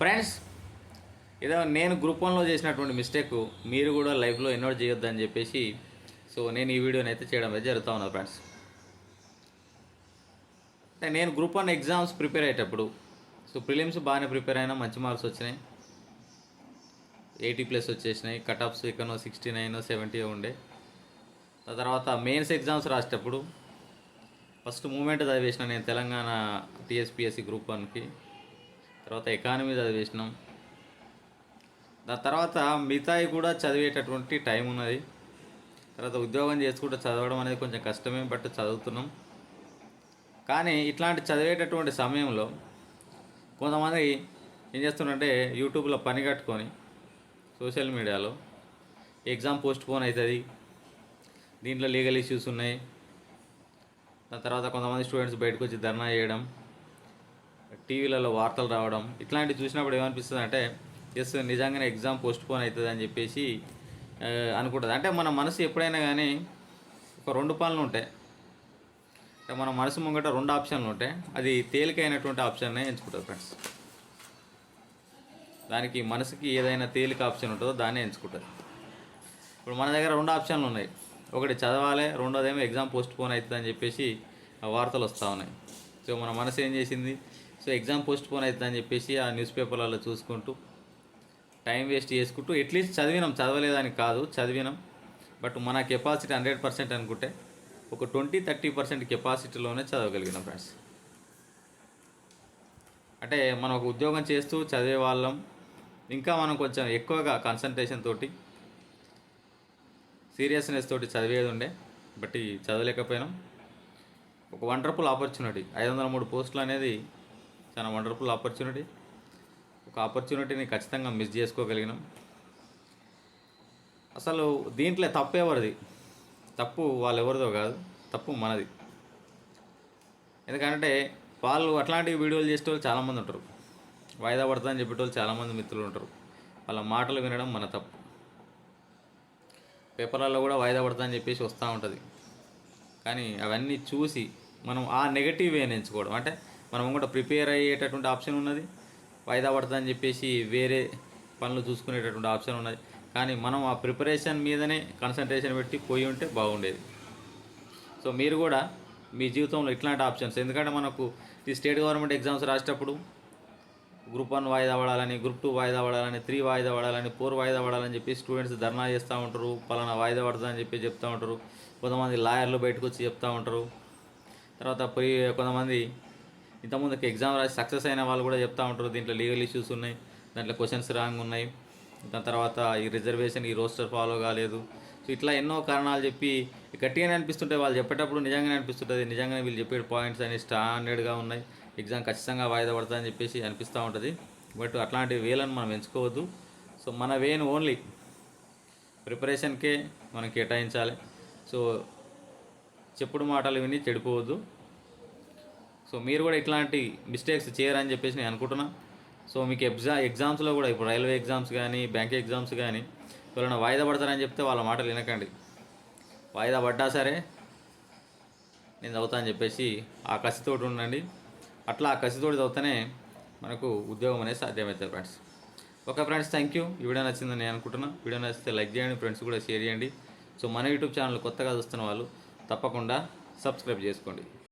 Friends ఏదో నేను group వన్లో చేసినటువంటి మిస్టేక్ మీరు కూడా లైఫ్లో ఎన్నో చేయొద్దని చెప్పేసి సో నేను ఈ వీడియోని అయితే చేయడం అయితే జరుగుతూ ఉన్నాను ఫ్రెండ్స్ అంటే నేను గ్రూప్ వన్ ఎగ్జామ్స్ ప్రిపేర్ అయ్యేటప్పుడు సో ప్రిలిమ్స్ బాగానే ప్రిపేర్ అయినా మంచి మార్క్స్ వచ్చినాయి. ఎయిటీ ప్లస్ వచ్చేసినాయి కట్ ఆఫ్స్ ఎక్కడో సిక్స్టీ నైన్ సెవెంటీ ఉండే. ఆ తర్వాత మెయిన్స్ ఎగ్జామ్స్ రాసేటప్పుడు ఫస్ట్ మూమెంట్ చదివేసిన నేను తెలంగాణ టీఎస్పిఎస్సి గ్రూప్ వన్కి తర్వాత ఎకానమీ చదివేసినాం దాని తర్వాత మిగతాయి కూడా చదివేటటువంటి టైం ఉన్నది. తర్వాత ఉద్యోగం చేసుకుంటూ చదవడం అనేది కొంచెం కష్టమే బట్ చదువుతున్నాం. కానీ ఇట్లాంటి చదివేటటువంటి సమయంలో కొంతమంది ఏం చేస్తున్నారంటే యూట్యూబ్లో పని కట్టుకొని సోషల్ మీడియాలో ఎగ్జామ్ పోస్ట్ పోన్ అవుతుంది. దీంట్లో లీగల్ ఇష్యూస్ ఉన్నాయి. దాని తర్వాత కొంతమంది స్టూడెంట్స్ బయటకు వచ్చి ధర్నా చేయడం. టీవీలలో వార్తలు రావడం ఇట్లాంటివి చూసినప్పుడు ఏమనిపిస్తుంది అంటే ఎస్ నిజంగానే ఎగ్జామ్ పోస్ట్ పోన్ అవుతుంది అని చెప్పేసి అనుకుంటుంది. అంటే మన మనసు ఎప్పుడైనా కానీ ఒక రెండు పనులు ఉంటాయి. అంటే మన మనసు ముంగట రెండు ఆప్షన్లు ఉంటాయి. అది తేలికైనటువంటి ఆప్షన్నే ఎంచుకుంటుంది ఫ్రెండ్స్ దానికి మనసుకి ఏదైనా తేలిక ఆప్షన్ ఉంటుందో దాన్నే ఎంచుకుంటుంది. ఇప్పుడు మన దగ్గర రెండు ఆప్షన్లు ఉన్నాయి. ఒకటి చదవాలి రెండోదేమో ఎగ్జామ్ పోస్ట్ పోన్ అవుతుంది అని చెప్పేసి వార్తలు వస్తూ ఉన్నాయి. సో మన మనసు ఏం చేసింది? సో ఎగ్జామ్ పోస్ట్ పోన్ అవుతుంది అని చెప్పేసి ఆ న్యూస్ పేపర్లలో చూసుకుంటూ టైం వేస్ట్ చేసుకుంటూ ఎట్లీస్ట్ చదివినాం చదవలేదని కాదు చదివినాం. బట్ మన కెపాసిటీ హండ్రెడ్ పర్సెంట్ అనుకుంటే ఒక ట్వంటీ థర్టీ పర్సెంట్ కెపాసిటీలోనే చదవగలిగినాం ఫ్రెండ్స్. అంటే మనం ఒక ఉద్యోగం చేస్తూ చదివే వాళ్ళం. ఇంకా మనం కొంచెం ఎక్కువగా కాన్సన్ట్రేషన్ తోటి సీరియస్నెస్ తోటి చదివేది ఉండే. బట్ ఈ చదవలేకపోయినాం. ఒక వండర్ఫుల్ ఆపర్చునిటీ. ఐదు వందల మూడు పోస్టులు అనేది చాలా వండర్ఫుల్ ఆపర్చునిటీ ఒక ఆపర్చునిటీని ఖచ్చితంగా మిస్ చేసుకోగలిగినాం. అసలు దీంట్లో తప్పు ఎవరిది? తప్పు వాళ్ళు ఎవరిదో కాదు తప్పు మనది. ఎందుకంటే వాళ్ళు అట్లాంటి వీడియోలు చేసే వాళ్ళు చాలామంది ఉంటారు. వాయిదా పడుతుందని చెప్పేటోళ్ళు చాలామంది మిత్రులు ఉంటారు. వాళ్ళ మాటలు వినడం మన తప్పు. పేపర్లలో కూడా వాయిదా పడుతుందని చెప్పేసి వస్తూ ఉంటుంది. కానీ అవన్నీ చూసి మనం ఆ నెగటివ్ వేని ఎంచుకోవడం. అంటే మనం కూడా ప్రిపేర్ అయ్యేటటువంటి ఆప్షన్ ఉన్నది. వాయిదా పడుతుందని చెప్పేసి వేరే పనులు చూసుకునేటటువంటి ఆప్షన్ ఉన్నది. కానీ మనం ఆ ప్రిపరేషన్ మీదనే కాన్సన్ట్రేషన్ పెట్టి పోయి ఉంటే బాగుండేది. సో మీరు కూడా మీ జీవితంలో ఇట్లాంటి ఆప్షన్స్ ఎందుకంటే మనకు ఈ స్టేట్ గవర్నమెంట్ ఎగ్జామ్స్ రాసేటప్పుడు గ్రూప్ వన్ వాయిదా పడాలని గ్రూప్ టూ వాయిదా పడాలని త్రీ వాయిదా పడాలని ఫోర్ వాయిదా పడాలని చెప్పి స్టూడెంట్స్ ధర్నా చేస్తూ ఉంటారు. పలానా వాయిదా పడుతుందని చెప్పి చెప్తూ ఉంటారు. కొంతమంది లాయర్లు బయటకు వచ్చి చెప్తూ ఉంటారు. తర్వాత పోయి కొంతమంది ఇంతకుముందుకు ఎగ్జామ్ రాసి సక్సెస్ అయిన వాళ్ళు కూడా చెప్తూ ఉంటారు దీంట్లో లీగల్ ఇష్యూస్ ఉన్నాయి దాంట్లో క్వశ్చన్స్ రాంగ్ ఉన్నాయి. దాని తర్వాత ఈ రిజర్వేషన్ ఈ రోస్టర్ ఫాలో కాలేదు. సో ఇట్లా ఎన్నో కారణాలు చెప్పి గట్టిగానే అనిపిస్తుంటాయి వాళ్ళు చెప్పేటప్పుడు నిజంగానే అనిపిస్తుంటుంది. నిజంగానే వీళ్ళు చెప్పే పాయింట్స్ అనేవి స్టాండర్డ్గా ఉన్నాయి. ఎగ్జామ్ ఖచ్చితంగా వాయిదా పడతాయని చెప్పేసి అనిపిస్తూ ఉంటుంది. బట్ అట్లాంటి వేలను మనం ఎంచుకోవద్దు. సో మన వేను ఓన్లీ ప్రిపరేషన్కే మనం కేటాయించాలి. సో చెప్పుడు మాటలు విని చెడిపోవద్దు. సో మీరు కూడా ఇట్లాంటి మిస్టేక్స్ చేయరని చెప్పేసి నేను అనుకుంటున్నా. సో మీకు ఎగ్జా ఎగ్జామ్స్లో కూడా ఇప్పుడు రైల్వే ఎగ్జామ్స్ కానీ బ్యాంక్ ఎగ్జామ్స్ కానీ ఎవరైనా వాయిదా పడతారని చెప్తే వాళ్ళ మాటలు వినకండి. వాయిదా పడ్డా సరే నేను చదువుతా అని చెప్పేసి ఆ కసితోటి ఉండండి. అట్లా ఆ కసితోటి చదివితేనే మనకు ఉద్యోగం అనేది సాధ్యమవుతుంది friends okay friends thank you video నచ్చిందని నేను అనుకుంటున్నా. వీడియో నచ్చితే లైక్ చేయండి ఫ్రెండ్స్ కూడా షేర్ చేయండి. సో మన యూట్యూబ్ ఛానల్ కొత్తగా చూస్తున్న వాళ్ళు తప్పకుండా సబ్స్క్రైబ్ చేసుకోండి.